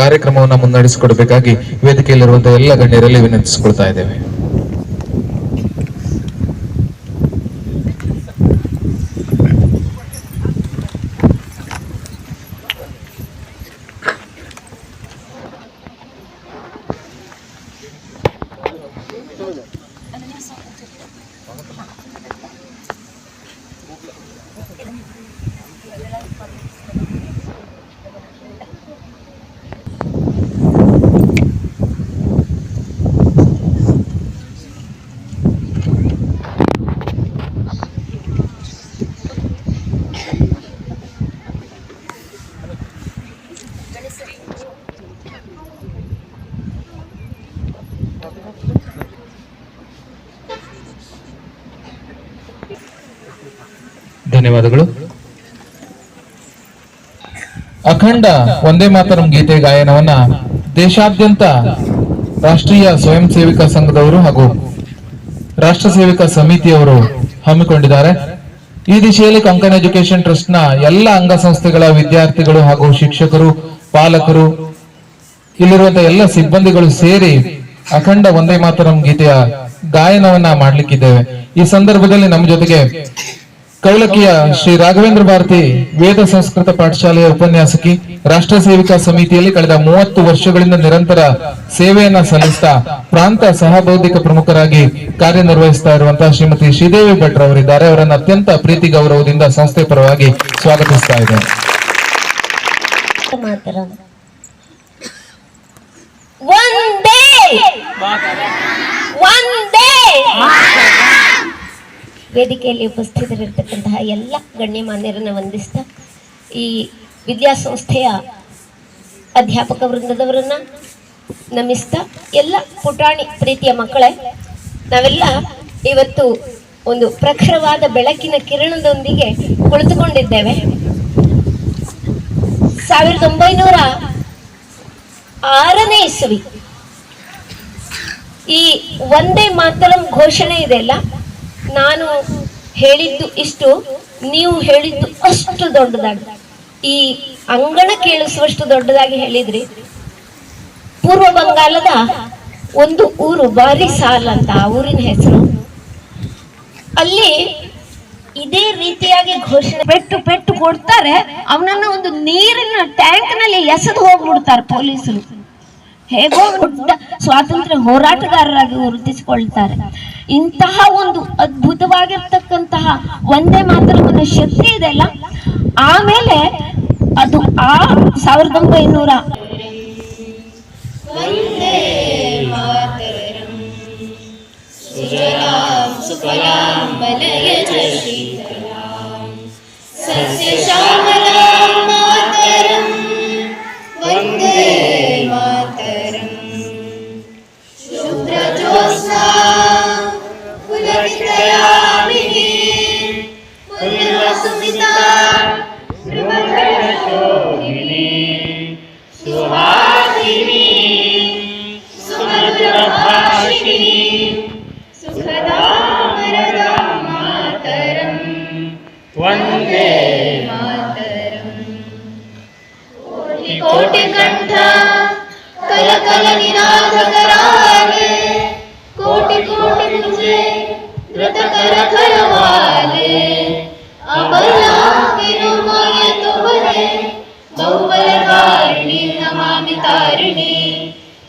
ಕಾರ್ಯಕ್ರಮವನ್ನು ಮುನ್ನಡೆಸಿಕೊಡಬೇಕಾಗಿ ವೇದಿಕೆಯಲ್ಲಿರುವಂತಹ ಎಲ್ಲ ಗಣ್ಯರಲ್ಲಿ ವಿನಂತಿಸಿಕೊಳ್ತಾ ಇದ್ದೇವೆ. ಧನ್ಯವಾದಗಳು. ಅಖಂಡ ಒಂದೇ ಮಾತರಂ ಗೀತೆ ಗಾಯನವನ್ನ ದೇಶಾದ್ಯಂತ ರಾಷ್ಟ್ರೀಯ ಸ್ವಯಂ ಸೇವಿಕಾ ಸಂಘದವರು ಹಾಗೂ ರಾಷ್ಟ್ರ ಸೇವಿಕಾ ಸಮಿತಿಯವರು ಹಮ್ಮಿಕೊಂಡಿದ್ದಾರೆ. ಈ ದಿಶೆಯಲ್ಲಿ ಕಂಕಣ ಎಜುಕೇಶನ್ ಟ್ರಸ್ಟ್ನ ಎಲ್ಲ ಅಂಗಸಂಸ್ಥೆಗಳ ವಿದ್ಯಾರ್ಥಿಗಳು ಹಾಗೂ ಶಿಕ್ಷಕರು, ಪಾಲಕರು ಇಲ್ಲಿರುವಂತಹ ಎಲ್ಲ ಸಿಬ್ಬಂದಿಗಳು ಸೇರಿ ಅಖಂಡ ಒಂದೇ ಮಾತರಂ ಗೀತೆಯ ಗಾಯನವನ್ನ ಮಾಡ್ಲಿಕ್ಕಿದ್ದೇವೆ. ಈ ಸಂದರ್ಭದಲ್ಲಿ ನಮ್ಮ ಜೊತೆಗೆ ಕೌಲಕಿಯ ಶ್ರೀ ರಾಘವೇಂದ್ರ ಭಾರತಿ ವೇದ ಸಂಸ್ಕೃತ ಪಾಠಶಾಲೆಯ ಉಪನ್ಯಾಸಕಿ ರಾಷ್ಟ್ರ ಸೇವಿಕಾ ಸಮಿತಿಯಲ್ಲಿ ಕಳೆದ ಮೂವತ್ತು ವರ್ಷಗಳಿಂದ ನಿರಂತರ ಸೇವೆಯನ್ನ ಸಲ್ಲಿಸ್ತಾ ಪ್ರಾಂತ ಸಹಬೌದ್ಧಿಕ ಪ್ರಮುಖರಾಗಿ ಕಾರ್ಯನಿರ್ವಹಿಸ್ತಾ ಇರುವಂತಹ ಶ್ರೀಮತಿ ಶ್ರೀದೇವಿ ಭಟ್ರ ಅವರಿದ್ದಾರೆ ಅವರನ್ನು ಅತ್ಯಂತ ಪ್ರೀತಿ ಗೌರವದಿಂದ ಸಂಸ್ಥೆ ಪರವಾಗಿ ಸ್ವಾಗತಿಸ್ತಾ ಇದೆ. ಮಾತರಂ ಒಂದೇ. ಒಂದೇ. ವೇದಿಕೆಯಲ್ಲಿ ಉಪಸ್ಥಿತರಿರ್ತಕ್ಕಂತಹ ಎಲ್ಲ ಗಣ್ಯಮಾನ್ಯರನ್ನು ವಂದಿಸ್ತಾ ಈ ವಿದ್ಯಾಸಂಸ್ಥೆಯ ಅಧ್ಯಾಪಕ ವೃಂದದವರನ್ನ ನಮಿಸ್ತಾ ಎಲ್ಲ ಪುಟಾಣಿ ಪ್ರೀತಿಯ ಮಕ್ಕಳೇ, ನಾವೆಲ್ಲ ಇವತ್ತು ಒಂದು ಪ್ರಖರವಾದ ಬೆಳಕಿನ ಕಿರಣದೊಂದಿಗೆ ಕುಳಿತುಕೊಂಡಿದ್ದೇವೆ. ಸಾವಿರದ ಒಂಬೈನೂರ ಆರನೇ ಇಸವಿ. ಈ ಒಂದೇ ಮಾತರಂ ಘೋಷಣೆ ಇದೆಯಲ್ಲ ನಾನು ಹೇಳಿದ್ದು ಇಷ್ಟು, ನೀವು ಹೇಳಿದ್ದು ಅಷ್ಟು ದೊಡ್ಡದಾಗಿ. ಈ ಅಂಗಣ ಕೇಳಿಸುವಷ್ಟು ದೊಡ್ಡದಾಗಿ ಹೇಳಿದ್ರಿ. ಪೂರ್ವ ಬಂಗಾಲದ ಒಂದು ಊರು ಬಾರಿ ಸಾಲ್ ಅಂತ ಆ ಊರಿನ ಹೆಸರು. ಅಲ್ಲಿ ಇದೇ ರೀತಿಯಾಗಿ ಘೋಷಣೆ ಪೆಟ್ಟು ಪೆಟ್ಟು ಕೊಡ್ತಾರೆ. ಅವನನ್ನ ಒಂದು ನೀರಿನ ಟ್ಯಾಂಕ್ನಲ್ಲಿ ಎಸೆದು ಹೋಗ್ಬಿಡ್ತಾರೆ ಪೊಲೀಸರು. ಹೇಗೋ ದೊಡ್ಡ ಸ್ವಾತಂತ್ರ್ಯ ಹೋರಾಟಗಾರರಾಗಿ ಗುರುತಿಸಿಕೊಳ್ತಾರೆ. ಇಂತಹ ಒಂದು ಅದ್ಭುತವಾಗಿರ್ತಕ್ಕಂತಹ ಒಂದೇ ಮಾತರವನ್ನ ಶಕ್ತಿ ಇದೆಯಲ್ಲ ಆಮೇಲೆ ಅದು ಆ ಸಾವಿರದ ಒಂಬೈನೂರ ಕೋಟಿ कोटिकण्ठ। कलकलनिनाथकराले कोटि कोटि तुझे व्रत कर करवाले अबला विनुमय तुमरे बहुबल कारिणी नमामि तारिणी।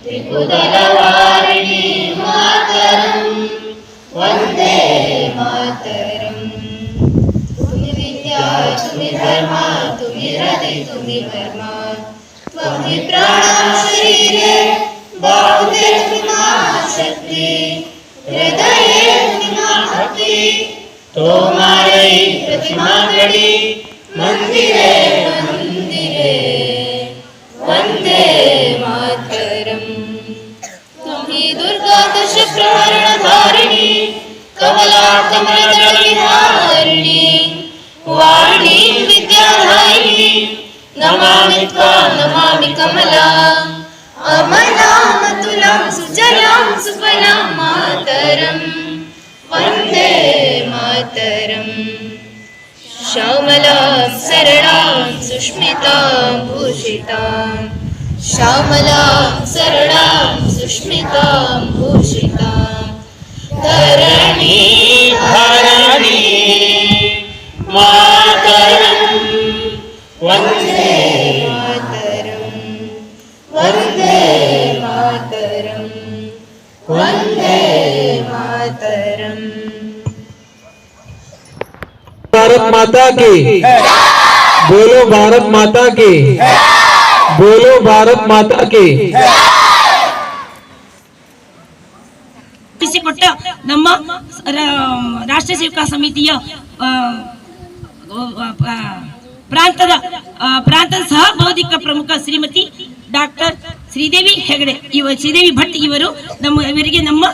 त्रिकुदल वारिणी, मातरम्। वंदे मातरम्। तुम्हें विद्या तुम्ही धर्मा तुम्ही हृदय तुम्ही वर्मा। मित्राणाश्रीरे बाहुते शक्ति हृदये भक्ति तोमारयि प्रतिमागणि मन्दिरे मन्दिरे। वंदे मातरम्। त्वं हि दुर्गा दशप्रहरणधारिणी कमला कमलजलविहारिणी त्वां नमामि कमला अमलां तुलां सुजलां सुफलां मातरं वन्दे मातरम् श्यामलां सरलां सुष्मितां भूषितां श्यामलां सरलां सुष्मितां भूषितां धरणी धरणी वन्दे मातरम् भारत माता की बोलो भारत माता की बोलो भारत माता की ಕೊಟ್ಟ ನಮ್ಮ ರ- ರಾಷ್ಟ್ರ ಸೇವಕ ಸಮಿತಿಯ ಆ, ಆ, ಪ್ರಾಂತದ ಆ, ಪ್ರಾಂತದ ಸಹ ಬೌದ್ಧಿಕ ಪ್ರಮುಖ ಶ್ರೀಮತಿ ಡಾಕ್ಟರ್ ಶ್ರೀದೇವಿ ಹೆಗಡೆ, ಇವ ಶ್ರೀದೇವಿ ಭಟ್ ಇವರು ನಮ್ಮ ಇವರಿಗೆ ನಮ್ಮ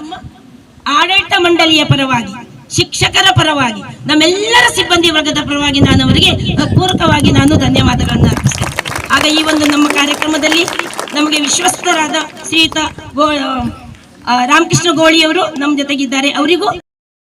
ಆಡಳಿತ ಮಂಡಳಿಯ ಪರವಾಗಿ, ಶಿಕ್ಷಕರ ಪರವಾಗಿ, ನಮ್ಮೆಲ್ಲರ ಸಿಬ್ಬಂದಿ ವರ್ಗದ ಪರವಾಗಿ ನಾನು ಅವರಿಗೆ ಪೂರಕವಾಗಿ ನಾನು ಧನ್ಯವಾದಗಳನ್ನು ಅರ್ಪಿಸ್ತೇನೆ. ಆಗ ಈ ಒಂದು ನಮ್ಮ ಕಾರ್ಯಕ್ರಮದಲ್ಲಿ ನಮಗೆ ವಿಶ್ವಸ್ತರಾದ ಶ್ರೀಯುತ ಗೋ ರಾಮಕೃಷ್ಣ ಗೋಳಿಯವರು ನಮ್ಮ ಜೊತೆಗಿದ್ದಾರೆ. ಅವರಿಗೂ